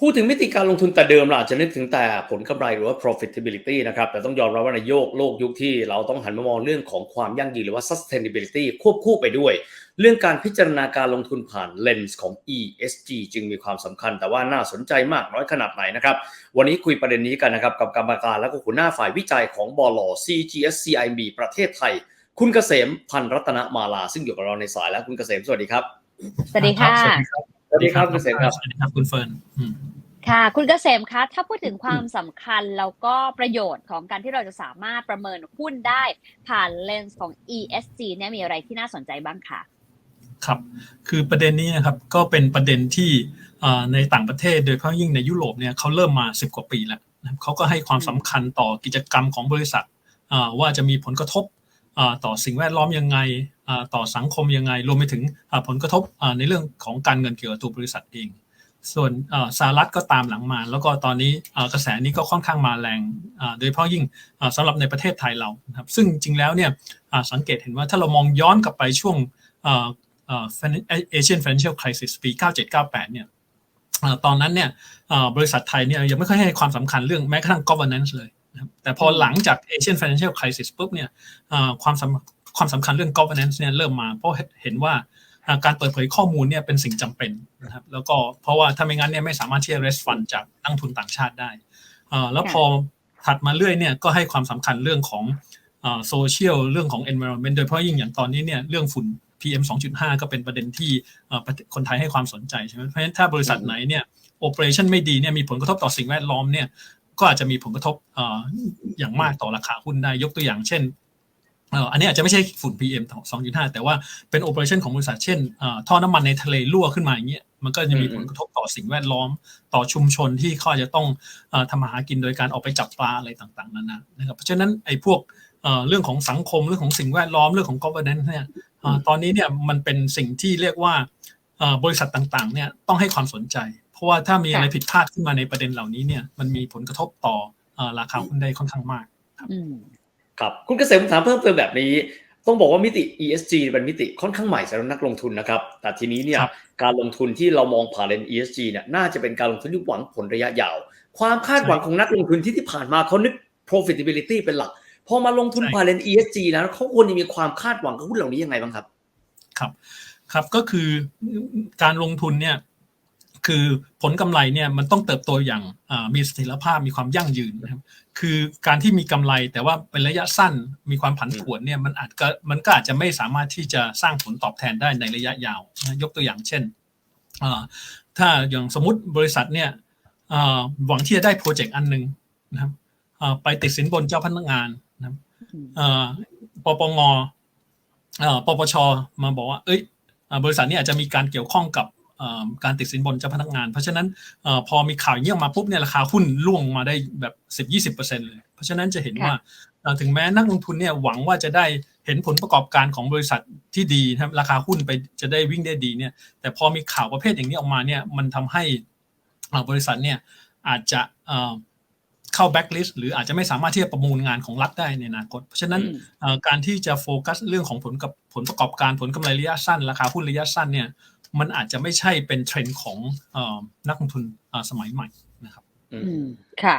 พูดถึงมิติการลงทุนแต่เดิมเราอาจจะนึกถึงแต่ผลกำไรหรือว่า profitability นะครับ แต่ต้องยอมรับว่าในโยกโลกยุคที่เราต้องหันมามองเรื่องของความยั่งยืนหรือว่า sustainability ควบคู่ไปด้วย เรื่องการพิจารณาการลงทุนผ่านเลนส์ของ ESG จึงมีความสำคัญ แต่ว่าน่าสนใจมากน้อยขนาดไหนนะครับ วันนี้คุยประเด็นนี้กันนะครับกับกรรมการและก็หัวหน้าฝ่ายวิจัยของบล CGSCIB ประเทศไทย คุณเกษมพันธ์รัตนมาลา ซึ่งอยู่กับเราในสายแล้วคุณเกษมสวัสดีครับ สวัสดีค่ะส วัสดีครับคุณเกษมครับสวัสดีครับคุณเฟิร์นอืมค่ะ คุณเกษมคะถ้าพูดถึงความสำคัญแล้วก็ประโยชน์ของการที่เราจะสามารถประเมินหุ้นได้ผ่านเลนส์ของ ESG เนี่ยมีอะไรที่น่าสนใจบ้างคะครับ คือประเด็นนี้นะครับก็เป็นประเด็นที่อ่าในต่างประเทศโดยเฉพาะยิ่งในยุโรปเนี่ยเขาเริ่มมา10กว่าปีแล้วนะครับเขาก็ให้ความสำคัญต่อกิจกรรมของบริษัทอ่าว่าจะมีผลกระทบอ่า ต่อสิ่งแวดล้อมยังไงต่อสังคมยังไง รวมไปถึงผลกระทบในเรื่องของการเงินเกี่ยวกับตัวบริษัทเอง ส่วนสหรัฐก็ตามหลังมา แล้วก็ตอนนี้กระแสนี้ก็ค่อนข้างมาแรงโดยเฉพาะยิ่งอ่าสำหรับในประเทศไทยเราครับซึ่งจริงแล้วเนี่ยสังเกตเห็นว่าถ้าเรามองย้อนกลับไปช่วงเอเชียนฟินแลนเชียลคริสิสปี 9798 เนี่ยตอนนั้นเนี่ยบริษัทไทยเนี่ยยังไม่ค่อยให้ความสำคัญเรื่องแม้กระทั่ง governance เลย นะครับแต่พอหลังจาก Asian Financial Crisis ปุ๊บเนี่ยความสำความสำคัญเรื่อง governance เนี่ยเริ่มมา เพราะเห็นว่าการเปิดเผยข้อมูลเนี่ยเป็นสิ่งจำเป็นนะครับแล้วก็เพราะว่าถ้าไม่งั้นเนี่ยไม่สามารถที่จะ raise fund จากนักทุนต่างชาติได้แล้วพอถัดมาเรื่อยเนี่ยก็ให้ความสำคัญเรื่องของโซเชียลเรื่องของ environment โดยเฉพาะยิ่งอย่างตอนนี้เนี่ยเรื่องฝุ่น PM 2.5 ก็เป็นประเด็นที่คนไทยให้ความสนใจใช่ไหมเพราะฉะนั้นถ้าบริษัทไหนเนี่ยโอเปอเรชั่นไม่ดีเนี่ยมีผลกระทบต่อสิ่งแวดล้อมเนี่ย ก็อาจจะมีผลกระทบอย่างมากต่อราคาหุ้นได้ยกตัวอย่างเช่นอันนี้อาจจะไม่ใช่ฝุ่น PM 2.5 แต่ว่าเป็นโอเปอเรชั่นของบริษัทเช่นท่อน้ำมันในทะเลรั่วขึ้นมาอย่างเงี้ยมันก็จะมีผลกระทบต่อสิ่งแวดล้อมต่อชุมชนที่เขาอาจจะต้องทำมาหากินโดยการออกไปจับปลาอะไรต่างๆนานานะครับเพราะฉะนั้นไอ้พวกเรื่องของสังคมเรื่องของสิ่งแวดล้อมเรื่องของ governance เนี่ยตอนนี้เนี่ยมันเป็นสิ่งที่เรียกว่าบริษัทต่างๆเนี่ยต้องให้ความสนใจเพ ราะว่าถ้ามีอะไรผิดพลาดขึ้นมาในประเด็นเหล่านี้เนี่ยมันมีผลกระทบต่อราคาหุ้นได้ค่อนข้างมากครับครับคุณเกษมถามเพิ่มเติมแบบนี้ ต้องบอกว่ามิติ ESG เป็นมิติค่อนข้างใหม่สำหรับนักลงทุนนะครับ แต่ทีนี้เนี่ยการลงทุนที่เรามองผ่านเลน ESG เนี่ยน่าจะเป็นการลงทุนที่หวังผลระยะยาว ความคาดหวังของนักลงทุนที่ที่ผ่านมาเขานึก profitability เป็นหลักพอมาลงทุนผ่านเลน ESG แล้วเขาควรจะมีความคาดหวังกับหุ้นเหล่านี้ยังไงบ้างครับ ครับ ครับก็คือการลงทุนเนี่ย คือผลกำไรเนี่ยมันต้องเติบโตอย่างมีเสถียรภาพมีความยั่งยืนนะครับคือการที่มีกำไรแต่ว่าเป็นระยะสั้นมีความผันผวนเนี่ยมันอาจก็มันก็อาจจะไม่สามารถที่จะสร้างผลตอบแทนได้ในระยะยาวยกตัวอย่างเช่นถ้าอย่างสมมติบริษัทเนี่ยหวังที่จะได้โปรเจกต์อันหนึ่งนะครับไปติดสินบนเจ้าพนักงานนะครับปปงปปชมาบอกว่า เอ้ยบริษัทนี้อาจจะมีการเกี่ยวข้องกับ การติดสินบนเจ้าพนักงาน เพราะฉะนั้นพอมีข่าวเงี้ยมาปุ๊บเนี่ยราคาหุ้นร่วงมาได้แบบ 10-20%เลยเพราะฉะนั้นจะเห็นว่าถึงแม้นักลงทุนเนี่ยหวังว่าจะได้เห็นผลประกอบการของบริษัทที่ดีนะครับราคาหุ้นไปจะได้วิ่งได้ดีเนี่ยแต่พอมีข่าวประเภทอย่างนี้ออกมาเนี่ยมันทำให้บริษัทเนี่ยอาจจะ เข้าแบ็กลิสต์หรืออาจจะไม่สามารถที่จะประมูลงานของรัฐได้ในอนาคต เพราะฉะนั้นการที่จะโฟกัสเรื่องของผลกับผลประกอบการผลกำไรระยะสั้น ราคาหุ้นระยะสั้นเนี่ยมันอาจจะไม่ใช่เป็นเทรนด์ของนักลงทุนสมัยใหม่นะครับ อืมค่ะ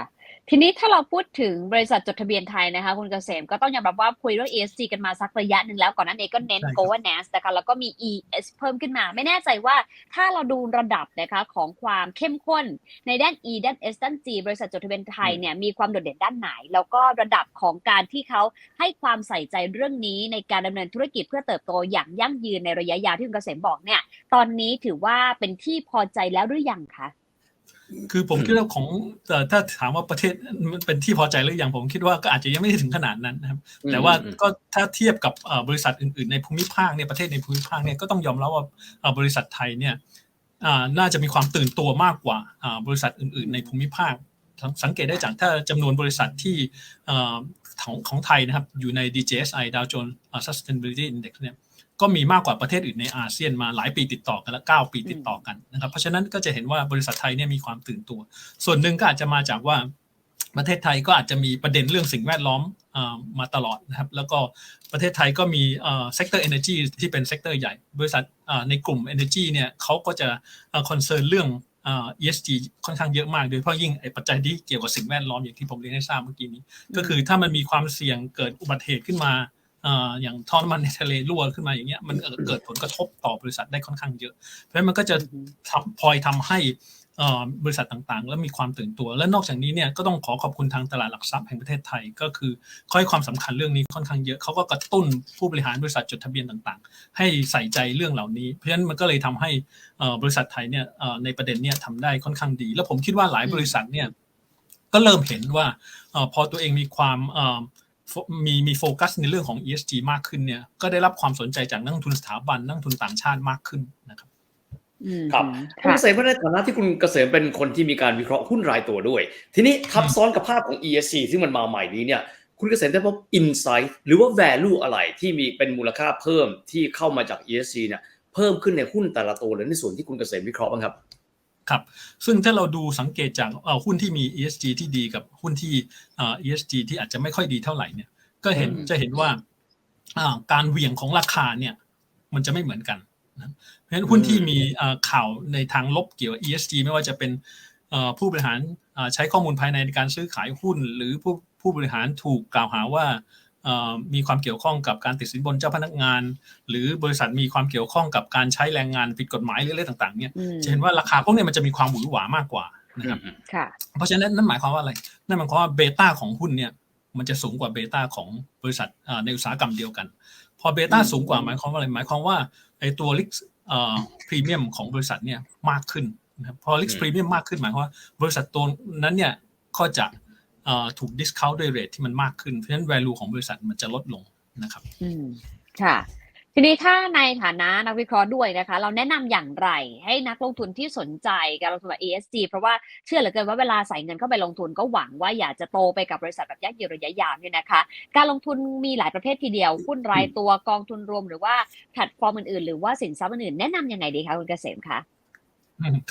ทีนี้ถ้าเราพูดถึงบริษัทจดทะเบียนไทยนะคะคุณเกษมก็ต้องยอมรับว่าคุยเรื่อง ESG กันมาสักระยะหนึ่งแล้วก่อนนั้นเองก็เน้น governance นะคะแล้วก็มี ES เพิ่มขึ้นมา ไม่แน่ใจว่าถ้าเราดูระดับนะคะของความเข้มข้นในด้าน E ด้าน S ด้าน G บริษัทจดทะเบียนไทยเนี่ยมีความโดดเด่นด้านไหน แล้วก็ระดับของการที่เขาให้ความใส่ใจเรื่องนี้ในการดำเนินธุรกิจเพื่อเติบโตอย่างยั่งยืนในระยะยาวที่คุณเกษมบอกเนี่ยตอนนี้ถือว่าเป็นที่พอใจแล้วหรือยังคะ คือผมคิดว่าของถ้าถามว่าประเทศเป็นที่พอใจหรือยังผมคิดว่าก็อาจจะยังไม่ถึงขนาดนั้นนะครับ แต่ว่าก็ถ้าเทียบกับบริษัทอื่น ๆ ในภูมิภาคเนี่ยประเทศในภูมิภาคเนี่ยก็ต้องยอมรับว่าบริษัทไทยเนี่ยน่าจะมีความตื่นตัวมากกว่าบริษัทอื่น ๆ ในภูมิภาค สังเกตได้จากถ้าจำนวนบริษัทที่ของของไทยนะครับอยู่ใน DJSI Dow Jones Sustainability Index เนี่ย ก็มีมากกว่าประเทศอื่นในอาเซียนมาหลายปีติดต่อกันและ9ปีติดต่อกันนะครับ เพราะฉะนั้นก็จะเห็นว่าบริษัทไทยเนี่ยมีความตื่นตัว ส่วนหนึ่งก็อาจจะมาจากว่าประเทศไทยก็อาจจะมีประเด็นเรื่องสิ่งแวดล้อมมาตลอดนะครับ แล้วก็ประเทศไทยก็มีเซกเตอร์เอเนจีที่เป็นเซกเตอร์ใหญ่ บริษัทในกลุ่ม Energy เนี่ยเขาก็จะคอนเซิร์นเรื่องเอ่อ ESG ค่อนข้างเยอะมาก โดยเฉพาะยิ่งไอ้ปัจจัยที่เกี่ยวกับสิ่งแวดล้อมอย่างที่ผมเรียนให้ทราบเมื่อกี้นี้ ก็คือถ้ามันมีความเสี่ยงเกิดอุบัติเหตุขึ้นมาเอ่ออย่างท่อน้ำมันในทะเลรั่วขึ้นมาอย่างเงี้ยมันเกิดเกิดผลกระทบต่อบริษัทได้ค่อนข้างเยอะ เพราะฉะนั้นมันก็จะทำพลอยทำให้เอ่อบริษัทต่างๆ แล้วมีความตื่นตัว และนอกจากนี้เนี่ยก็ต้องขอขอบคุณทางตลาดหลักทรัพย์แห่งประเทศไทยก็คือเขาให้ความสำคัญเรื่องนี้ค่อนข้างเยอะเขาก็กระตุ้นผู้บริหารบริษัทจดทะเบียนต่างๆ ให้ใส่ใจเรื่องเหล่านี้ เพราะฉะนั้นมันก็เลยทำให้เอ่อบริษัทไทยเนี่ยเอ่อในประเด็นเนี่ยทำได้ค่อนข้างดี แล้วผมคิดว่าหลายบริษัทเนี่ยก็เริ่มเห็นว่าเอ่อพอตัวเองมีความเอ่อโฟ มีมีโฟกัสในเรื่องของ ESG มากขึ้นเนี่ย ก็ได้รับความสนใจจากนักลงทุนสถาบันนักลงทุนต่างชาติมากขึ้นนะครับอืมครับคุณค่ะเกษมในฐานะที่คุณเกษมเป็นคนที่มีการวิเคราะห์หุ้นรายตัวด้วย ทีนี้ทับซ้อนกับภาพของ ESG ที่มันมาใหม่นี้เนี่ย คุณเกษมได้พบ insight หรือว่า value อะไรที่มีเป็นมูลค่าเพิ่มที่เข้ามาจาก ESG เนี่ยเพิ่มขึ้นในหุ้นแต่ละตัวเลยในส่วนที่คุณเกษมวิเคราะห์บ้างครับ ครับซึ่งถ้าเราดูสังเกตจากเอ่อหุ้นที่มี ESG ที่ดีกับหุ้นที่เอ่อ ESG ที่อาจจะไม่ค่อยดีเท่าไหร่เนี่ยก็เห็นอืมจะเห็นว่าอ่าการเหวี่ยงของราคาเนี่ยมันจะไม่เหมือนกันนะเพราะฉะนั้นหุ้นที่มีเอ่อข่าวในทางลบเกี่ยวกับ ESG ไม่ว่าจะเป็นเอ่อผู้บริหารอ่าใช้ข้อมูลภายในในการซื้อขายหุ้น หรือผู้ผู้บริหารถูกกล่าวหาว่าเอ่อ มีความเกี่ยวข้องกับการติดสินบนเจ้าพนักงาน หรือบริษัทมีความเกี่ยวข้องกับการใช้แรงงานผิดกฎหมายหรืออะไรต่างๆเนี่ยอืมจะเห็นว่าราคาพวกเนี้มันจะมีความหวือหวามากกว่านะครับค่ะเพราะฉะนั้นนั่นหมายความว่าอะไรนั่นหมายความว่าเบต้าของหุ้นเนี่ยมันจะสูงกว่าเบต้าของบริษัทอ่าในอุตสาหกรรมเดียวกัน พอเบต้าอืมสูงกว่าหมายความว่าอะไรหมายความว่าไอ้ตัวลิกพรีเมียมของบริษัทเนี่ยมากขึ้นนะครับพอลิกอืมพรีเมียมมากขึ้นหมายความว่าบริษัทตัวนั้นเนี่ยก็จะเอ่อ ถูกดิสคาวด้วยเรทที่มันมากขึ้น เพราะฉะนั้น value ของบริษัทมันจะลดลงนะครับอืมค่ะทีนี้ถ้าในฐานะนักวิเคราะห์ด้วยนะคะ เราแนะนำอย่างไรให้นักลงทุนที่สนใจการลงทุนแบบ ESG เพราะว่าเชื่อเหลือเกินว่าเวลาใส่เงินเข้าไปลงทุนก็หวังว่าอยากจะโตไปกับบริษัทแบบยั่งยืนระยะยาวเนี่ยนะคะ การลงทุนมีหลายประเภททีเดียวหุ้นรายตัวกองทุนรวม หรือว่าแพลตฟอร์มอื่นๆ หรือว่าสินทรัพย์อื่นๆแนะนำยังไงดีคะคุณเกษมคะ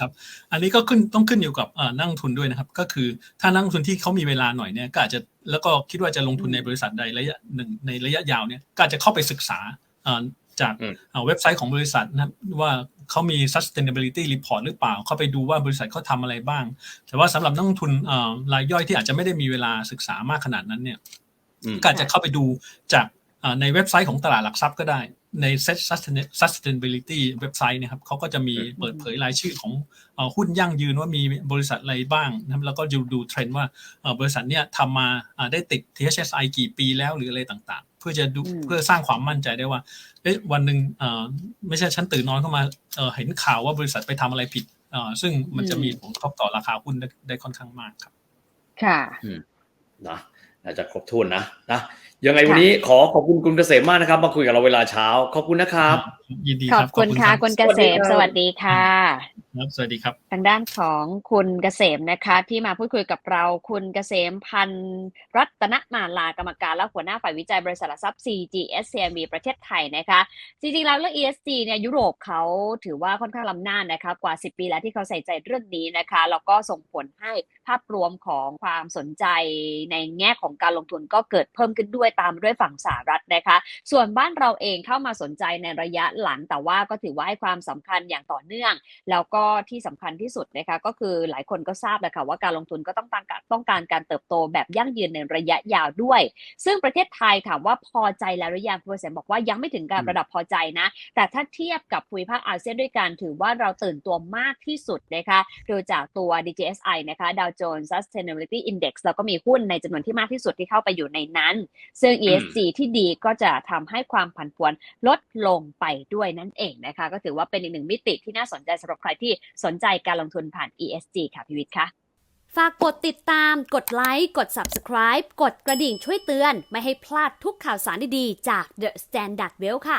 ครับ อันนี้ก็ขึ้นต้องขึ้นอยู่กับเอ่อนักลงทุนด้วยนะครับ ก็คือถ้านักลงทุนที่เขามีเวลาหน่อยเนี่ยก็อาจจะแล้วก็คิดว่าจะลงทุนในบริษัทใดระยะหนึ่งในระยะยาวเนี่ยก็อาจจะเข้าไปศึกษาเอ่อจากอืมเอ่อเว็บไซต์ของบริษัทนะครับว่าเขามี sustainability report หรือเปล่า เข้าไปดูว่าบริษัทเขาทำอะไรบ้าง แต่ว่าสำหรับนักลงทุนเอ่อรายย่อยที่อาจจะไม่ได้มีเวลาศึกษามากขนาดนั้นเนี่ยอืมก็อาจจะเข้าไปดูจากเอ่อในเว็บไซต์ของตลาดหลักทรัพย์ก็ได้ ใน Set Sustainability เว็บไซต์นะครับเขาก็จะมีอืมเปิดเผยรายชื่อของเอ่อหุ้นยั่งยืนว่ามีบริษัทอะไรบ้างนะครับแล้วก็ดูดูเทรนด์ว่าเอ่อบริษัทเนี้ยทำมาอ่าได้ติด THSI กี่ปีแล้วหรืออะไรต่างๆ เพื่อจะดูอืมเพื่อสร้างความมั่นใจได้ว่าเอ๊ะวันหนึ่งเอ่อไม่ใช่ฉันตื่นนอนเข้ามาเอ่อเห็นข่าวว่าบริษัทไปทำอะไรผิดเอ่อซึ่งมันจะมีผลกระทบต่อราคาหุ้นได้ได้ค่อนข้างมากครับ ค่ะนะน่าจะครบถ้วนนะนะ ยังไงวันนี้ขอขอบคุณคุณเกษมมากนะครับ มาคุยกับเราเวลาเช้า ขอบคุณนะครับ ยินดีขคอบรับคุณค่ะรับคุณเกษมสวัสดีค่ะครับสวัสดีครับทางด้านของคุณเกษมนะคะ ที่มาพูดคุยกับเราคุณเกษมพันธ์รัตนมาลากรรมการและหัวหน้าฝ่ายวิจัยบริษัทหลักทรัพย์ CGS CMB ประเทศไทยนะคะ จริงๆแล้วเรื่อง ESG เนี่ยยุโรปเขาถือว่าค่อนข้างล้ำหน้านะคะกว่า 10 ปีแล้วที่เขาใส่ใจเรื่องนี้นะคะแล้วก็ส่งผลให้ภาพรวมของความสนใจในแง่ของการลงทุนก็เกิดเพิ่มขึ้นด้วยตามด้วยฝั่งสหรัฐนะคะ ส่วนบ้านเราเองเข้ามาสนใจในระยะหลัง แต่ว่าก็ถือว่าให้ความสำคัญอย่างต่อเนื่อง แล้วก็ที่สำคัญที่สุดนะคะก็คือหลายคนก็ทราบแหละค่ะว่าการลงทุนก็ต้องการต้องการการเติบโตแบบยั่งยืนในระยะยาวด้วย ซึ่งประเทศไทยถามว่าพอใจแล้วหรือยังคุณเกษมบอกว่ายังไม่ถึงการอืมระดับพอใจนะ แต่ถ้าเทียบกับภูมิภาคอาเซียนด้วยกันถือว่าเราตื่นตัวมากที่สุดนะคะโดยจากตัว DJSI นะคะ Dow Jones Sustainability Index แล้วก็มีหุ้นในจำนวนที่มากที่สุดที่เข้าไปอยู่ในนั้นซึ่ง ESG ที่ดีก็จะทำให้ความผันผวนลดลงไปด้วยนั่นเองนะคะ ก็ถือว่าเป็นอีกหนึ่งมิติที่น่าสนใจสำหรับใครที่สนใจการลงทุนผ่าน ESG ค่ะพิวิทย์ค่ะฝากกดติดตาม กดไลค์ กด Subscribe กดกระดิ่งช่วยเตือน ไม่ให้พลาดทุกข่าวสารดีๆ จาก The Standard Well ค่ะ